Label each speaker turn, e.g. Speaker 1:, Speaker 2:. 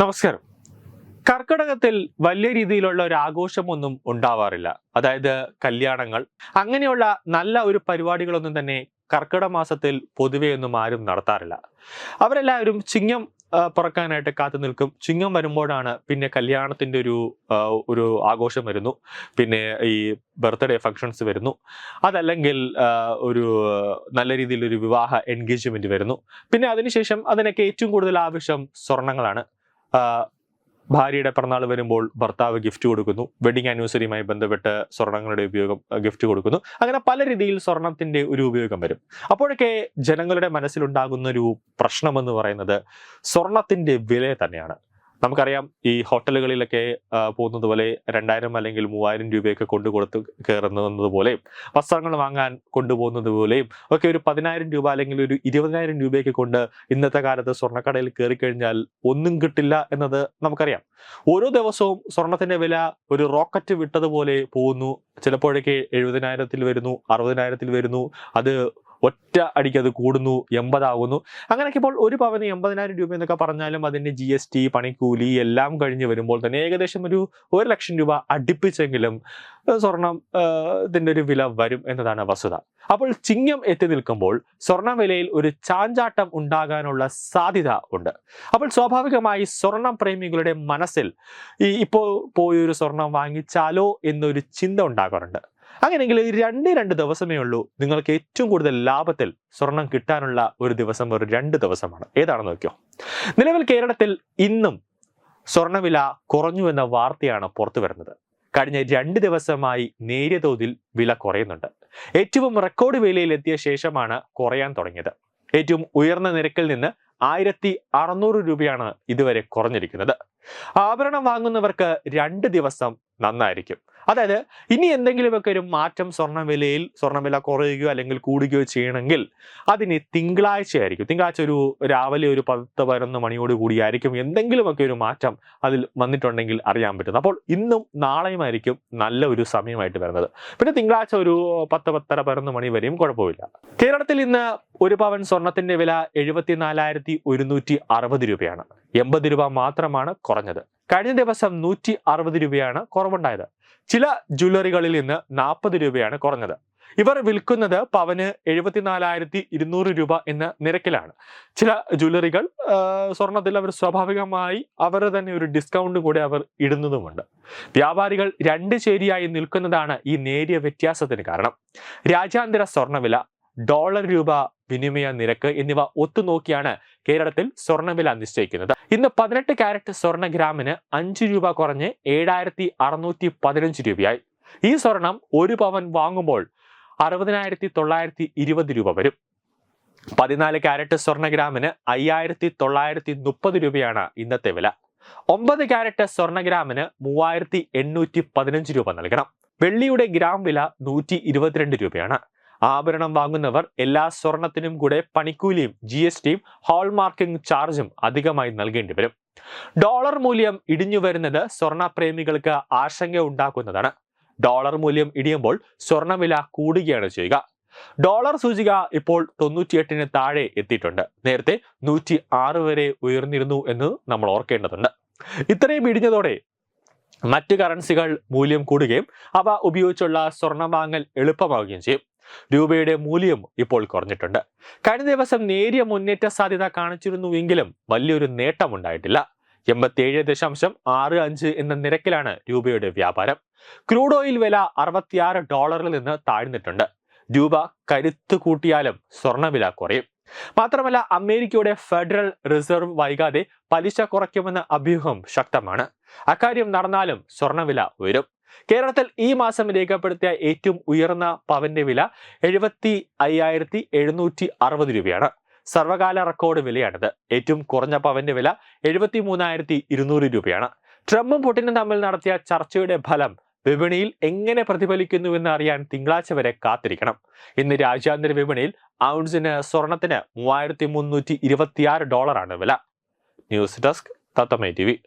Speaker 1: നമസ്കാരം. കർക്കിടകത്തിൽ വലിയ രീതിയിലുള്ള ഒരു ആഘോഷമൊന്നും ഉണ്ടാവാറില്ല. അതായത് കല്യാണങ്ങൾ. അങ്ങനെയുള്ള നല്ല ഒരു പരിപാടികളൊന്നും തന്നെ കർക്കിടക മാസത്തിൽ പൊതുവെ ഒന്നും ആരും നടത്താറില്ല. അവരെല്ലാവരും ചിങ്ങം പുറക്കാനായിട്ട് കാത്തു നിൽക്കും. ചിങ്ങം വരുമ്പോഴാണ് പിന്നെ കല്യാണത്തിന്റെ ഒരു ഒരു ആഘോഷം വരുന്നു. പിന്നെ ഈ ബർത്ത്ഡേ ഫങ്ഷൻസ് വരുന്നു. അതല്ലെങ്കിൽ ഒരു നല്ല രീതിയിലൊരു വിവാഹ എൻഗേജ്മെന്റ് വരുന്നു. പിന്നെ അതിനുശേഷം അതിനൊക്കെ ഏറ്റവും കൂടുതൽ ആവശ്യം സ്വർണങ്ങളാണ്. ഭാര്യയുടെ പിറന്നാൾ വരുമ്പോൾ ഭർത്താവ് ഗിഫ്റ്റ് കൊടുക്കുന്നു. വെഡിങ് ആനിവേഴ്സറിയുമായി ബന്ധപ്പെട്ട് സ്വർണങ്ങളുടെ ഉപയോഗം ഗിഫ്റ്റ് കൊടുക്കുന്നു. അങ്ങനെ പല രീതിയിൽ സ്വർണത്തിന്റെ ഒരു ഉപയോഗം വരും. അപ്പോഴൊക്കെ ജനങ്ങളുടെ മനസ്സിലുണ്ടാകുന്ന ഒരു പ്രശ്നമെന്ന് പറയുന്നത് സ്വർണത്തിന്റെ വില തന്നെയാണ്. നമുക്കറിയാം ഈ ഹോട്ടലുകളിലൊക്കെ പോകുന്നത് പോലെ രണ്ടായിരം അല്ലെങ്കിൽ മൂവായിരം രൂപയൊക്കെ കൊണ്ടു കൊടുത്ത് കയറുന്നത് പോലെയും വസ്ത്രങ്ങൾ വാങ്ങാൻ കൊണ്ടുപോകുന്നത് പോലെയും ഒക്കെ ഒരു പതിനായിരം രൂപ അല്ലെങ്കിൽ ഒരു ഇരുപതിനായിരം രൂപയൊക്കെ കൊണ്ട് ഇന്നത്തെ കാലത്ത് സ്വർണക്കടയിൽ കയറി കഴിഞ്ഞാൽ ഒന്നും കിട്ടില്ല എന്നത് നമുക്കറിയാം. ഓരോ ദിവസവും സ്വർണത്തിന്റെ വില ഒരു റോക്കറ്റ് വിട്ടതുപോലെ പോകുന്നു. ചിലപ്പോഴൊക്കെ എഴുപതിനായിരത്തിൽ വരുന്നു അറുപതിനായിരത്തിൽ വരുന്നു. അത് ഒറ്റ അടിക്ക് അത് കൂടുന്നു എൺപതാകുന്നു. അങ്ങനെയൊക്കെ ഇപ്പോൾ ഒരു പവന് എൺപതിനായിരം രൂപ എന്നൊക്കെ പറഞ്ഞാലും അതിന്റെ ജി എസ് ടി പണിക്കൂലി എല്ലാം കഴിഞ്ഞ് വരുമ്പോൾ തന്നെ ഏകദേശം ഒരു ഒരു ലക്ഷം രൂപ അടുപ്പിച്ചെങ്കിലും ഏഹ് സ്വർണം ഇതിന്റെ ഒരു വില വരും എന്നതാണ് വസ്തുത. അപ്പോൾ ചിങ്ങം എത്തി നിൽക്കുമ്പോൾ സ്വർണ വിലയിൽ ഒരു ചാഞ്ചാട്ടം ഉണ്ടാകാനുള്ള സാധ്യത ഉണ്ട്. അപ്പോൾ സ്വാഭാവികമായി സ്വർണം പ്രേമികളുടെ മനസ്സിൽ ഈ ഇപ്പോൾ പോയൊരു സ്വർണം വാങ്ങിച്ചാലോ എന്നൊരു ചിന്ത ഉണ്ടാകാറുണ്ട്. അങ്ങനെയെങ്കിൽ രണ്ട് രണ്ട് ദിവസമേ ഉള്ളൂ നിങ്ങൾക്ക് ഏറ്റവും കൂടുതൽ ലാഭത്തിൽ സ്വർണം കിട്ടാനുള്ള ഒരു ദിവസം ഒരു രണ്ട് ദിവസമാണ്. ഏതാണെന്ന് നോക്കിയോ? നിലവിൽ കേരളത്തിൽ ഇന്നും സ്വർണവില കുറഞ്ഞു എന്ന വാർത്തയാണ് പുറത്തു വരുന്നത്. കഴിഞ്ഞ രണ്ട് ദിവസമായി നേരിയ തോതിൽ വില കുറയുന്നുണ്ട്. ഏറ്റവും റെക്കോർഡ് വിലയിലെത്തിയ ശേഷമാണ് കുറയാൻ തുടങ്ങിയത്. ഏറ്റവും ഉയർന്ന നിരക്കിൽ നിന്ന് ആയിരത്തി അറുന്നൂറ് രൂപയാണ് ഇതുവരെ കുറഞ്ഞിരിക്കുന്നത്. ആഭരണം വാങ്ങുന്നവർക്ക് രണ്ട് ദിവസം നന്നായിരിക്കും. അതായത് ഇനി എന്തെങ്കിലുമൊക്കെ ഒരു മാറ്റം സ്വർണവിലയിൽ സ്വർണവില കുറയുകയോ അല്ലെങ്കിൽ കൂടുകയോ ചെയ്യണമെങ്കിൽ അതിന് തിങ്കളാഴ്ചയായിരിക്കും. തിങ്കളാഴ്ച ഒരു രാവിലെ ഒരു പത്ത് പതിനൊന്ന് മണിയോട് കൂടിയായിരിക്കും എന്തെങ്കിലുമൊക്കെ ഒരു മാറ്റം അതിൽ വന്നിട്ടുണ്ടെങ്കിൽ അറിയാൻ പറ്റുന്നത്. അപ്പോൾ ഇന്നും നാളെയുമായിരിക്കും നല്ല ഒരു സമയമായിട്ട് വരുന്നത്. പിന്നെ തിങ്കളാഴ്ച ഒരു പത്ത് പത്തര പതിനൊന്ന് മണി വരെയും കുഴപ്പമില്ല. കേരളത്തിൽ ഇന്ന് ഒരു പവൻ സ്വർണത്തിന്റെ വില എഴുപത്തിനാലായിരത്തി ഒരുന്നൂറ്റി അറുപത് രൂപയാണ്. എൺപത് രൂപ മാത്രമാണ് കുറഞ്ഞത്. കഴിഞ്ഞ ദിവസം നൂറ്റി അറുപത് രൂപയാണ് കുറവുണ്ടായത്. ചില ജ്വല്ലറികളിൽ നിന്ന് നാൽപ്പത് രൂപയാണ് കുറഞ്ഞത്. ഇവർ വിൽക്കുന്നത് പവന് എഴുപത്തിനാലായിരത്തി ഇരുന്നൂറ് രൂപ എന്ന നിരക്കിലാണ്. ചില ജ്വല്ലറികൾ സ്വർണത്തിൽ അവർ സ്വാഭാവികമായി അവർ തന്നെ ഒരു ഡിസ്കൗണ്ട് കൂടി അവർ ഇടുന്നതുമുണ്ട്. വ്യാപാരികൾ രണ്ട് ചേരിയായി നിൽക്കുന്നതാണ് ഈ നേരിയ വ്യത്യാസത്തിന് കാരണം. രാജ്യാന്തര സ്വർണവില ഡോളർ രൂപ വിനിമയ നിരക്ക് എന്നിവ ഒത്തുനോക്കിയാണ് കേരളത്തിൽ സ്വർണവില നിശ്ചയിക്കുന്നത്. ഇന്ന് പതിനെട്ട് കാരറ്റ് സ്വർണ ഗ്രാമിന് അഞ്ച് രൂപ കുറഞ്ഞ് ഏഴായിരത്തി അറുന്നൂറ്റി പതിനഞ്ച് രൂപയായി. ഈ സ്വർണം ഒരു പവൻ വാങ്ങുമ്പോൾ അറുപതിനായിരത്തി തൊള്ളായിരത്തി ഇരുപത് രൂപ വരും. പതിനാല് കാരറ്റ് സ്വർണ ഗ്രാമിന് അയ്യായിരത്തി തൊള്ളായിരത്തി മുപ്പത് രൂപയാണ് ഇന്നത്തെ വില. ഒമ്പത് കാരറ്റ് സ്വർണ ഗ്രാമിന് മൂവായിരത്തി എണ്ണൂറ്റി പതിനഞ്ച് രൂപ നൽകണം. വെള്ളിയുടെ ഗ്രാം വില നൂറ്റി ഇരുപത്തിരണ്ട് രൂപയാണ്. ആഭരണം വാങ്ങുന്നവർ എല്ലാ സ്വർണത്തിനും കൂടെ പണിക്കൂലിയും ജി എസ് ടിയും ഹോൾമാർക്കിംഗ് ചാർജും അധികമായി നൽകേണ്ടി വരും. ഡോളർ മൂല്യം ഇടിഞ്ഞു വരുന്നത് സ്വർണപ്രേമികൾക്ക് ആശങ്ക ഉണ്ടാക്കുന്നതാണ്. ഡോളർ മൂല്യം ഇടിയുമ്പോൾ സ്വർണവില കൂടുകയാണ് ചെയ്യുക. ഡോളർ സൂചിക ഇപ്പോൾ തൊണ്ണൂറ്റിയെട്ടിന് താഴെ എത്തിയിട്ടുണ്ട്. നേരത്തെ നൂറ്റി ആറ് വരെ ഉയർന്നിരുന്നു എന്ന് നമ്മൾ ഓർക്കേണ്ടതുണ്ട്. ഇത്രയും ഇടിഞ്ഞതോടെ മറ്റ് കറൻസികൾ മൂല്യം കൂടുകയും അവ ഉപയോഗിച്ചുള്ള സ്വർണം വാങ്ങൽ എളുപ്പമാവുകയും ചെയ്യും. രൂപയുടെ മൂല്യം ഇപ്പോൾ കുറഞ്ഞിട്ടുണ്ട്. കഴിഞ്ഞ ദിവസം നേരിയ മുന്നേറ്റ സാധ്യത കാണിച്ചിരുന്നുവെങ്കിലും വലിയൊരു നേട്ടമുണ്ടായിട്ടില്ല. എൺപത്തിയേഴ് ദശാംശം ആറ് അഞ്ച് എന്ന നിരക്കിലാണ് രൂപയുടെ വ്യാപാരം. ക്രൂഡ് ഓയിൽ വില അറുപത്തിയാറ് ഡോളറിൽ നിന്ന് താഴ്ന്നിട്ടുണ്ട്. രൂപ കരുത്ത് കൂട്ടിയാലും സ്വർണവില കുറയും. മാത്രമല്ല അമേരിക്കയുടെ ഫെഡറൽ റിസർവ് വൈകാതെ പലിശ കുറയ്ക്കുമെന്ന അഭ്യൂഹം ശക്തമാണ്. അക്കാര്യം നടന്നാലും സ്വർണവില ഉയരും. കേരളത്തിൽ ഈ മാസം രേഖപ്പെടുത്തിയ ഏറ്റവും ഉയർന്ന പവന്റെ വില എഴുപത്തി അയ്യായിരത്തി എഴുന്നൂറ്റി അറുപത് രൂപയാണ്. സർവകാല റെക്കോർഡ് വിലയാണിത്. ഏറ്റവും കുറഞ്ഞ പവന്റെ വില എഴുപത്തി മൂന്നായിരത്തി ഇരുന്നൂറ് രൂപയാണ്. ട്രംപും പുടിനും തമ്മിൽ നടത്തിയ ചർച്ചയുടെ ഫലം വിപണിയിൽ എങ്ങനെ പ്രതിഫലിക്കുന്നുവെന്ന് അറിയാൻ തിങ്കളാഴ്ച വരെ കാത്തിരിക്കണം. ഇന്ന് രാജ്യാന്തര വിപണിയിൽ ഔൺസിന് സ്വർണത്തിന് മൂവായിരത്തി മുന്നൂറ്റി ഇരുപത്തിയാറ് ഡോളറാണ് വില. ന്യൂസ് ഡെസ്ക് തത്തമ്മ ടി